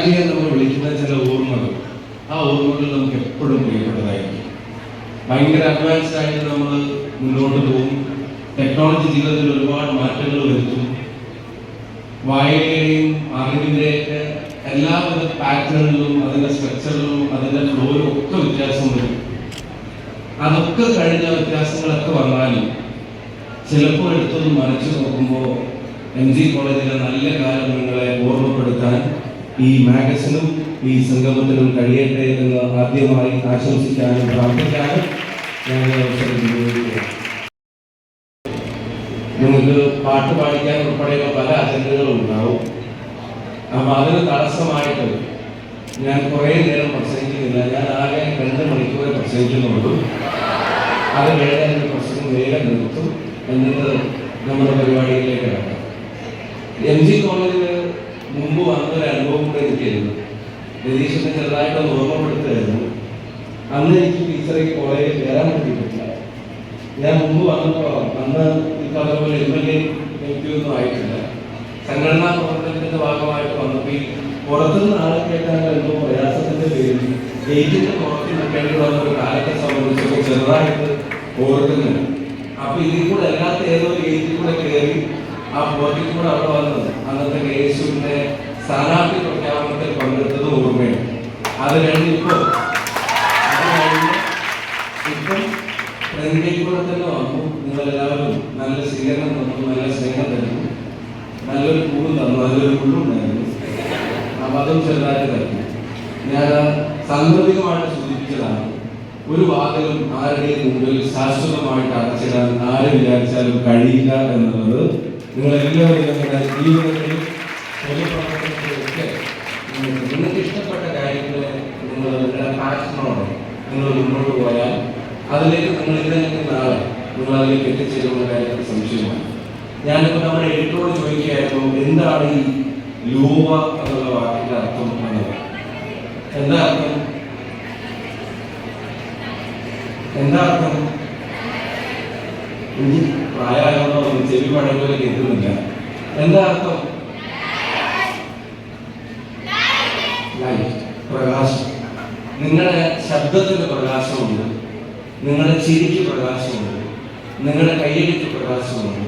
Nostalgia നമ്മൾ വിളിക്കുന്ന ചില ഓർമ്മകൾ. ആ ഓർമ്മകൾ നമുക്ക് എപ്പോഴും പ്രിയപ്പെട്ടതായിരിക്കും. ഭയങ്കര അഡ്വാൻസ്ഡ് ആയിട്ട് നമ്മൾ മുന്നോട്ട് പോകും. ടെക്നോളജി ജീവിതത്തിൽ ഒരുപാട് മാറ്റങ്ങൾ വരുത്തും. വായനയുടെയും അറിവിന്റെയൊക്കെ എല്ലാവിധ പാറ്റേണുകളും അതിന്റെ സ്ട്രക്ചറിലും അതിന്റെ ഫ്ലോയിലും ഒക്കെ വ്യത്യാസം വരും. അതൊക്കെ കഴിഞ്ഞ വ്യത്യാസങ്ങളൊക്കെ വന്നാലും ചിലപ്പോൾ എടുത്തൊന്ന് മറിച്ചു നോക്കുമ്പോൾ എം ജി കോളേജിലെ നല്ല കാലങ്ങളെ ഓർമ്മപ്പെടുത്താൻ ഈ മാഗസിനും ഈ സംഗമത്തിനും കഴിയട്ടെ എന്ന് ആദ്യമായി ആശംസിക്കാനും പ്രാർത്ഥിക്കാനും ഞാൻ അവസരം നിങ്ങൾക്ക് പാട്ട് പാടിക്കാൻ ഉൾപ്പെടെയുള്ള പല അജണ്ടകളും ഉണ്ടാവും. അപ്പൊ അതിന് തടസ്സമായിട്ട് ഞാൻ കുറേ നേരം പ്രസംഗിക്കുന്നില്ല. ഞാൻ ആകെ രണ്ട് മണിക്കൂറെ പ്രസംഗിക്കുന്നുള്ളൂ. അത് വേറെ പ്രസംഗം വേഗം നിർത്തും. എന്നിട്ട് നമ്മുടെ പരിപാടിയിലേക്ക് കിടക്കാം. എം ജി കോളേജിൽ മുമ്പ് വന്നൊരു ചെറുതായിട്ട് രതീഷിനെ ചെറുതായിട്ടൊന്ന് ഓർമ്മപ്പെടുത്തുമായിരുന്നു അന്ന് എനിക്ക് ടീച്ചറെ ഈ കോളേജിൽ കയറാൻ പറ്റിയിട്ടില്ല ഞാൻ മുമ്പ് വന്നപ്പോൾ അന്ന് ഈ പറഞ്ഞ പോലെ എം എൽ എ എനിക്കൊന്നും ആയിട്ടില്ല. സംഘടനാ പ്രവർത്തനത്തിന്റെ ഭാഗമായിട്ട് വന്നപ്പോൾ ഈ പുറത്തുനിന്ന് ആളെ കേട്ടാൽ എന്തോ പ്രയാസത്തിന്റെ പേരിൽ ഗേറ്റിന്റെ പുറത്ത് നിൽക്കേണ്ടി വന്ന ഒരു കാലത്തെ സംബന്ധിച്ചപ്പോൾ ചെറുതായിട്ട് ഓർക്കുന്നു. അപ്പൊ ഇതിൽ കൂടെ അല്ലാത്ത ഏതോ ഏജിൽ കൂടെ കയറി ആ പുറത്തിൽ കൂടെ അവിടെ വന്നത് അന്നത്തെ കേസുവിന്റെ സ്ഥാനാർത്ഥി പ്രഖ്യാപനത്തിൽ പങ്കെടുത്തത് ഓർമ്മയാണ്. അത് കഴിഞ്ഞ് ഇപ്പോൾ അത് കഴിഞ്ഞ് ഇപ്പം പ്രകൃതിയിൽ തന്നെ വന്നു. നിങ്ങളെല്ലാവരും നല്ല നല്ല സൂചിപ്പിച്ചതാണ് ഒരു വാതിലും ആരുടെയും മുമ്പിൽ ശാശ്വതമായിട്ട് അടച്ചിടാൻ ആര് വിചാരിച്ചാലും കഴിയില്ല എന്നുള്ളത് നിങ്ങൾ എല്ലാവരും ജീവിതത്തിലും നിങ്ങൾക്ക് ഇഷ്ടപ്പെട്ട കാര്യങ്ങൾ നിങ്ങൾ നിങ്ങളുടെ പാഷനോടെ നിങ്ങൾ മുന്നോട്ട് പോയാൽ അതിലേക്ക് നിങ്ങൾ ഇവിടെ നിൽക്കുന്ന ആളെ നിങ്ങൾ അതിലേക്ക് എത്തിച്ചേരുന്ന കാര്യത്തിൽ സംശയമാണ്. ഞാനിപ്പോൾ നമ്മുടെ എഡിറ്ററോട് ചോദിക്കുകയായിരുന്നു എന്താണ് ഈ ലൂവ എന്നുള്ള വാക്കിന്റെ അർത്ഥം എന്നത് എന്താ അർത്ഥം? എന്താ അർത്ഥം? എനിക്ക് പ്രായമായതുകൊണ്ടൊന്നും ചെവി പഴയ എത്തുന്നില്ല എന്താ അർത്ഥം ലൈറ്റ് പ്രകാശം നിങ്ങളുടെ ശബ്ദത്തിന് പ്രകാശമുണ്ട് നിങ്ങളുടെ ചിരിക്ക് പ്രകാശമുണ്ട് നിങ്ങളുടെ കയ്യടിക്ക് പ്രകാശമുണ്ട്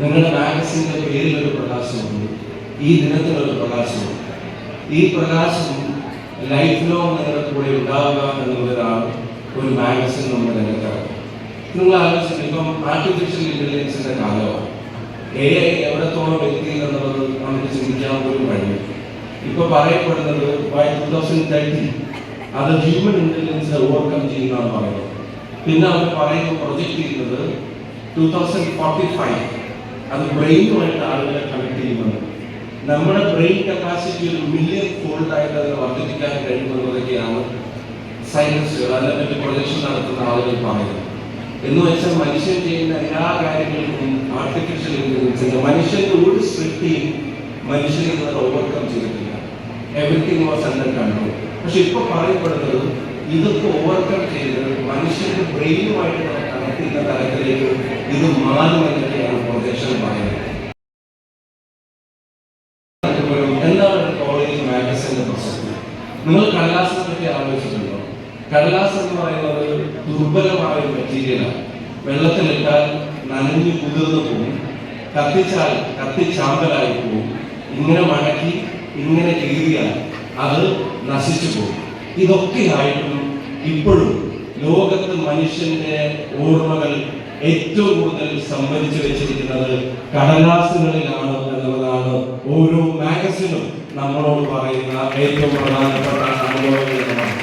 നിങ്ങളുടെ മാഗസിന്റെ പേരിലൊരു പ്രകാശമുണ്ട് ഈ ദിനത്തിലൊരു പ്രകാശമുണ്ട് ഈ പ്രകാശം ലൈഫ് ലോങ് നിങ്ങളുടെ കൂടെ ഉണ്ടാവുക എന്നുള്ളതാണ് ഒരു മാഗസിൻ നമ്മുടെ രംഗത്താണ് നിങ്ങൾ ആലോചിച്ചു ഇപ്പം ആർട്ടിഫിഷ്യൽ ഇന്റലിജൻസിന്റെ കാലമാണ്. എ ഐ എവിടത്തോളം എത്തി എന്നുള്ളത് നമുക്ക് ചിന്തിക്കാൻ പോലും കഴിയും. ഇപ്പൊ പറയപ്പെടുന്നത് ബൈ ടൂ തൗസൻഡ് തേർട്ടി അത് ഹ്യൂമൻ ഇന്റലിജൻസ് ഓവർകം ചെയ്യുന്നതാണ് പറയുന്നത്. പിന്നെ അവർ പറയുന്ന പ്രൊജക്ട് ചെയ്യുന്നത് ടൂ തൗസൻഡ് ഫോർട്ടി ഫൈവ് അത് ബ്രെയിനുമായിട്ട് ആളുകളെ കണക്ട് ചെയ്യുന്നത്. നമ്മുടെ ബ്രെയിൻ കപ്പാസിറ്റി ഒരു മില്യൺ ഫോൾഡ് ആയിട്ട് അതിനെ വർദ്ധിപ്പിക്കാൻ കഴിയുമെന്നതൊക്കെയാണ് സയൻസുകൾ അതിനെപ്പറ്റി പ്രൊജക്ഷൻ നടത്തുന്ന ആളുകൾ പറയുന്നത്. എന്ന് വെച്ചാൽ മനുഷ്യൻ ചെയ്യുന്ന എല്ലാ കാര്യങ്ങൾക്കും ആർട്ടിഫിഷ്യൽ ഇന്റലിജൻസ് മനുഷ്യന്റെ ഒരു സൃഷ്ടിയും മനുഷ്യനെ ഓവർകം ചെയ്തിട്ടില്ല. എവറിത്തിങ് വാസ് അണ്ടർ കൺട്രോൾ പക്ഷെ ഇപ്പൊ പറയപ്പെടുന്നത് ഇതൊക്കെ ഓവർകം ചെയ്ത് മനുഷ്യന്റെ ബ്രെയിനുമായിട്ട് കണക്കുന്ന തലത്തിലേക്ക് ഇത് മാറുമെന്നൊക്കെയാണ് പ്രൊജക്ഷൻ പറയുന്നത്. എന്താണ് കോളേജ് മാഗസിന്റെ പ്രസക്തി നിങ്ങൾ കടലാസിനെ പറ്റി ആലോചിച്ചിട്ടുണ്ടോ? കടലാസ് എന്ന് പറയുന്നത് ദുർബലമായ മെറ്റീരിയലാണ് വെള്ളത്തിലിട്ടാൽ നനഞ്ഞു കുതിർന്നു പോകും. കത്തിച്ചാൽ കത്തിച്ചാമ്പലായി പോകും. ഇങ്ങനെ മടക്കി ഇങ്ങനെ കീറിയാൽ അത് നശിച്ചു പോകും. ഇതൊക്കെയായിട്ടും ഇപ്പോഴും ലോകത്ത് മനുഷ്യന്റെ ഓർമ്മകൾ ഏറ്റവും കൂടുതൽ സംഭരിച്ചു വെച്ചിരിക്കുന്നത് കടലാസുകളിലാണ് എന്നുള്ളതാണ് ഓരോ മാഗസിനും നമ്മളോട് പറയുന്ന ഏറ്റവും പ്രധാനപ്പെട്ട അനുഭവങ്ങളാണ്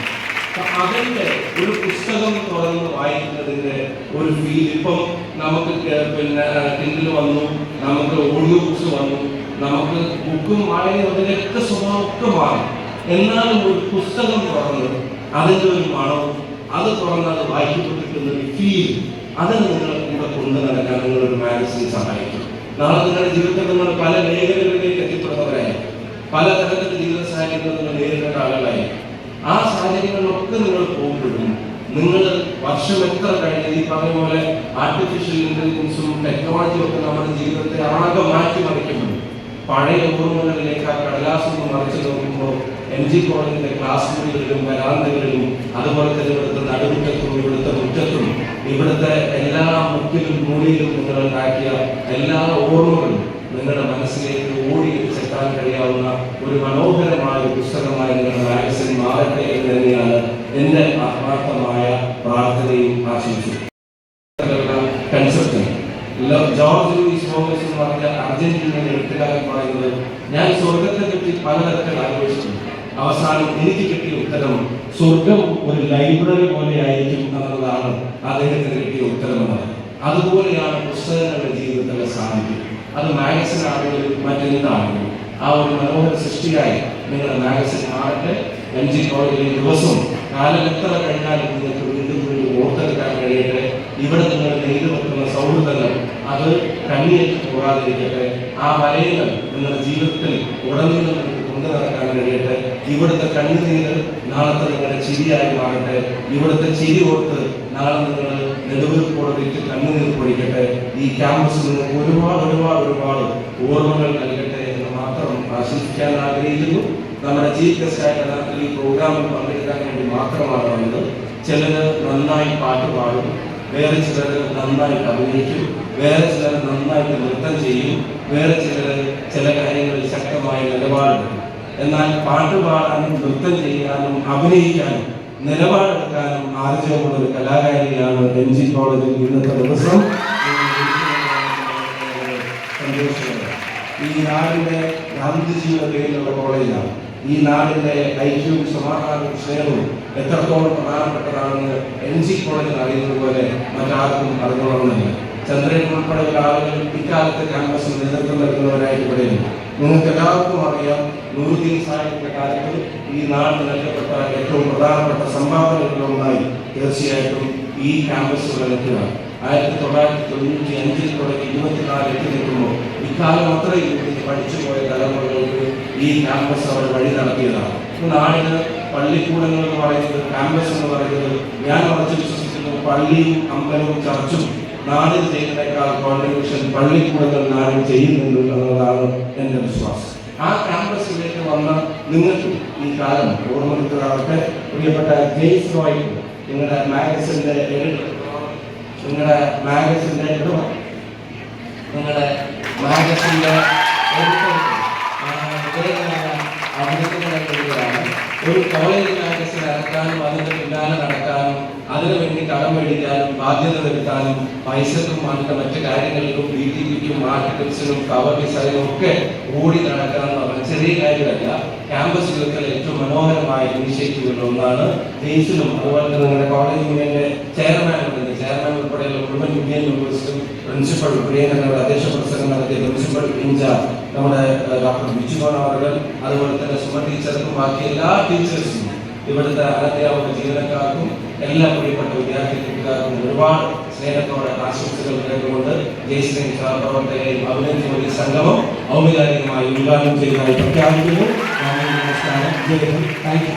അതിന്റെ ഒരു പുസ്തകം തുറന്ന് വായിക്കുന്നതിന്റെ ഒരു ഫീൽ ഇപ്പം നമുക്ക് പിന്നെ കിൻഡിൽ വന്നു നമുക്ക് ഓഡിയോ ബുക്സ് വന്നു നമുക്ക് ബുക്കും മഴയും അതിലൊക്കെ സ്വഭാവമൊക്കെ മാറി. എന്നാലും ഒരു പുസ്തകം തുറന്ന് അതിന്റെ ഒരു മണവും അത് തുറന്ന് അത് വായിക്കപ്പെട്ടിട്ടുള്ള ഒരു ഫീൽ അത് നിങ്ങളുടെ കൂടെ കൊണ്ടു നടക്കാൻ നിങ്ങളൊരു മാഗസിൻ സഹായിക്കും. നാളെ നിങ്ങളുടെ ജീവിതത്തിൽ നിങ്ങൾ പല മേഖലകളിലേക്ക് എത്തിപ്പെടുന്നവരായി. പല തരത്തിലുള്ള ജീവിത സാഹചര്യങ്ങൾ നിങ്ങൾ നേരിടേണ്ട ആളുകളായി. ആ സാഹചര്യങ്ങളിലൊക്കെ നിങ്ങൾ പോകുമ്പോഴും നിങ്ങൾ വർഷം എത്ര കഴിഞ്ഞ് ഈ പറഞ്ഞ പോലെ ആർട്ടിഫിഷ്യൽ ഇന്റലിജൻസും ടെക്നോളജിയും ഒക്കെ നമ്മുടെ ജീവിതത്തെ ആകെ മാറ്റി മറിക്കുമ്പോൾ പഴയ ഓർമ്മകളിലേക്ക് ആ കടലാസ് മറിച്ചു നോക്കുമ്പോൾ എം ജി കോളേജിന്റെ ക്ലാസ് മുറികളിലും വരാന്തകളിലും അതുപോലെ തന്നെ ഇവിടുത്തെ നടുമുറ്റത്തും ഇവിടുത്തെ മുറ്റത്തും ഇവിടുത്തെ എല്ലാ മുക്കിലും മൂലയിലും നിങ്ങൾ ഉണ്ടാക്കിയ എല്ലാ ഓർമ്മകളും നിങ്ങളുടെ മനസ്സിലേക്ക് ഓടി ചെത്താൻ കഴിയാവുന്ന ഒരു മനോഹരമായ പുസ്തകമായി നിങ്ങളുടെ മാഗസിൻ മാറട്ടെ എന്ന് തന്നെയാണ് എന്റെ ആത്മാർത്ഥമായ പ്രാർത്ഥനയും ആശംസിച്ചു കൺസെപ്റ്റ് ജോർജ് ഫോക്കസ് എന്ന് പറഞ്ഞ എഴുത്തുകാരൻ പറയുന്നത് ഞാൻ സ്വർഗത്തെ പറ്റി പലതരത്തിൽ ആലോചിച്ചു അവസാനം എനിക്ക് കിട്ടിയ ഉത്തരം സ്വർഗം ഒരു ലൈബ്രറി പോലെ ആയിരിക്കും എന്നുള്ളതാണ് അദ്ദേഹത്തിന് കിട്ടിയ അതുപോലെയാണ് പുസ്തകങ്ങളുടെ ജീവിതത്തിലെ സാന്നിധ്യം. അത് മാഗസിൻ ആണെങ്കിലും മറ്റെന്താണെങ്കിലും ആ ഒരു മനോഹര സൃഷ്ടിയായി നിങ്ങളുടെ മാഗസിൻ മാറട്ടെ. എം ജി കോളേജിലെ ദിവസവും കാലം എത്ര കഴിഞ്ഞാലും നിങ്ങൾക്ക് ഓർത്തെടുക്കാൻ കഴിയട്ടെ? ഇവിടെ നിങ്ങൾ നെയ്തു വെക്കുന്ന സൗഹൃദങ്ങൾ അത് കണ്ണിയേറ്റ് പോകാതിരിക്കട്ടെ? ആ വലയങ്ങൾ നിങ്ങളുടെ ജീവിതത്തിൽ ഉടനീളം കൊണ്ടു നടക്കാൻ കഴിയട്ടെ? ഇവിടുത്തെ കണ്ണുനീര് നാളത്തെ നിങ്ങളുടെ ചിരിയായി മാറട്ടെ? ഇവിടുത്തെ ചിരി ഓർത്ത് നാളെ നിങ്ങൾ നെടുവീർപ്പോടെ വിറ്റ് കണ്ണുനീർ പൊടിക്കട്ടെ? ഈ ക്യാമ്പസ് നിങ്ങൾക്ക് ഒരുപാട് ഒരുപാട് ഒരുപാട് ഓർമ്മകൾ നൽകട്ടെ എന്ന് മാത്രം ആശംസിക്കാൻ ആഗ്രഹിക്കുന്നു. നമ്മുടെ ചീഫ് ഗസ്റ്റ് ആയിട്ട് യഥാർത്ഥത്തിൽ ഈ പ്രോഗ്രാമിൽ പങ്കെടുക്കാൻ വേണ്ടി മാത്രമാണ് വന്നത്. ചിലര് നന്നായി പാട്ട് പാടും വേറെ ചിലർ നന്നായിട്ട് അഭിനയിക്കും വേറെ ചിലർ നന്നായിട്ട് നൃത്തം ചെയ്യും വേറെ ചിലർ ചില കാര്യങ്ങളിൽ ശക്തമായ നിലപാടെടുക്കും. എന്നാൽ പാട്ട് പാടാനും നൃത്തം ചെയ്യാനും അഭിനയിക്കാനും നിലപാടെടുക്കാനും ആർജവമുള്ള ഒരു കലാകാരിയാണ് എം ജി കോളേജിൽ ഇന്നത്തെ ദിവസം. ഈ നാടിന്റെ ഗാന്ധിജിയുടെ പേരിലുള്ള കോളേജാണ്. ഈ നാടിന്റെ ഐക്യവും സമാധാനവും സ്നേഹവും എത്രത്തോളം പ്രധാനപ്പെട്ടതാണെന്ന് എൻ സി കോളേജിൽ അറിയുന്നത് പോലെ മറ്റാർക്കും അറിഞ്ഞോളണമെന്നില്ല ചന്ദ്രൻ ഉൾപ്പെടെയുള്ള ആളുകൾ ഇക്കാലത്ത് ക്യാമ്പസിൽ നേതൃത്വം നൽകുന്നവരായിട്ട് ഇവിടെയുണ്ട്. നിങ്ങൾക്ക് എല്ലാവർക്കും അറിയാം നൂറുദ്ദീൻ സാഹിബിന്റെ കാര്യത്തിൽ ഈ നാടിന് നൽകപ്പെട്ട ഏറ്റവും പ്രധാനപ്പെട്ട സംഭാവനകളിലൊന്നായി തീർച്ചയായിട്ടും ഈ ക്യാമ്പസുകൾ ആയിരത്തി തൊള്ളായിരത്തി തൊണ്ണൂറ്റി അഞ്ചിൽ തുടങ്ങി ഇരുപത്തിനാല് എത്തി നിൽക്കുമ്പോൾ ഇക്കാലം അത്രയും ഇവിടുന്ന് പഠിച്ചു പോയ തലമുറകൾക്ക് ഈ ക്യാമ്പസ് അവർ വഴി നടത്തിയതാണ്. നാടിന് പള്ളിക്കൂടങ്ങൾ എന്ന് പറയുന്നത് ക്യാമ്പസ് എന്ന് പറയുന്നത് ഞാൻ ഉറച്ചു വിശ്വസിക്കുന്നു. പള്ളിയും അമ്പലവും ചർച്ചും നാടിന് ചെയ്യുന്നതിനേക്കാൾ കോൺട്രിബ്യൂഷൻ പള്ളിക്കൂടങ്ങൾ നാടിന് ചെയ്യുന്നുണ്ട് എന്നതാണ് എന്റെ വിശ്വാസം. ആ ക്യാമ്പസിലേക്ക് വന്ന നിങ്ങൾക്കും ഈ കാലം ഓർമ്മപ്പെടുത്തലാവട്ടെ പ്രിയപ്പെട്ട ജെയ്സ് റോയ് നിങ്ങളുടെ മാഗസിന്റെ എഡിറ്റർ നിങ്ങളുടെ മാഗസിന്റെ എഡിറ്റർ നിങ്ങളുടെ മാഗസിന്റെ ഒരു കോളേജ് മാഗസിൻ ഇറക്കാനും അതിന്റെ പിന്നാലെ നടക്കാനും അതിനു വേണ്ടി കടം മേടിക്കാനും ബാധ്യത വരുത്താനും പൈസക്കും അതിന്റെ മറ്റു കാര്യങ്ങൾക്കും ബി ടി പിക്കും മാർക്കറ്റിംഗ്സിനും കവർ ഡിസൈനും ഒക്കെ ഓടി നടക്കാൻ എന്ന് പറഞ്ഞാൽ ചെറിയ കാര്യമല്ല. ക്യാമ്പസുകൾക്ക് ഏറ്റവും മനോഹരമായ ഇനിഷ്യേറ്റീവുകളിൽ ഒന്നാണ് ജെയ്സിലും അതുപോലെ തന്നെ നിങ്ങളുടെ കോളേജ് യൂണിയന്റെ ചെയർമാനും മുഴുവൻ യൂണിയൻ മെമ്പേഴ്സിനും പ്രിൻസിപ്പൽ പ്രിയങ്ങളുടെ അധ്യക്ഷ പ്രസംഗം നടത്തിയ പ്രിൻസിപ്പൽ ഇൻചാർജ് നമ്മുടെ ഡോക്ടർ ബിജുമോൻ അവർ അതുപോലെ തന്നെ സുമ ടീച്ചർക്കും ബാക്കി എല്ലാ ടീച്ചേഴ്സും ഇവിടുത്തെ അനധ്യാപക ജീവനക്കാർക്കും എല്ലാ പ്രിയപ്പെട്ട വിദ്യാർത്ഥികൾക്കാർക്കും ഒരുപാട് സ്നേഹത്തോടെ ആശംസകൾ നേർന്നുകൊണ്ട് ജയ്ശ്രീ പ്രവർത്തകരെയും അഭിനന്ദിക്കുന്ന സംഗമം ഔപചാരികമായി ഉദ്ഘാടനം ചെയ്തതായി പ്രഖ്യാപിക്കുന്നു. നമസ്കാരം. Thank you.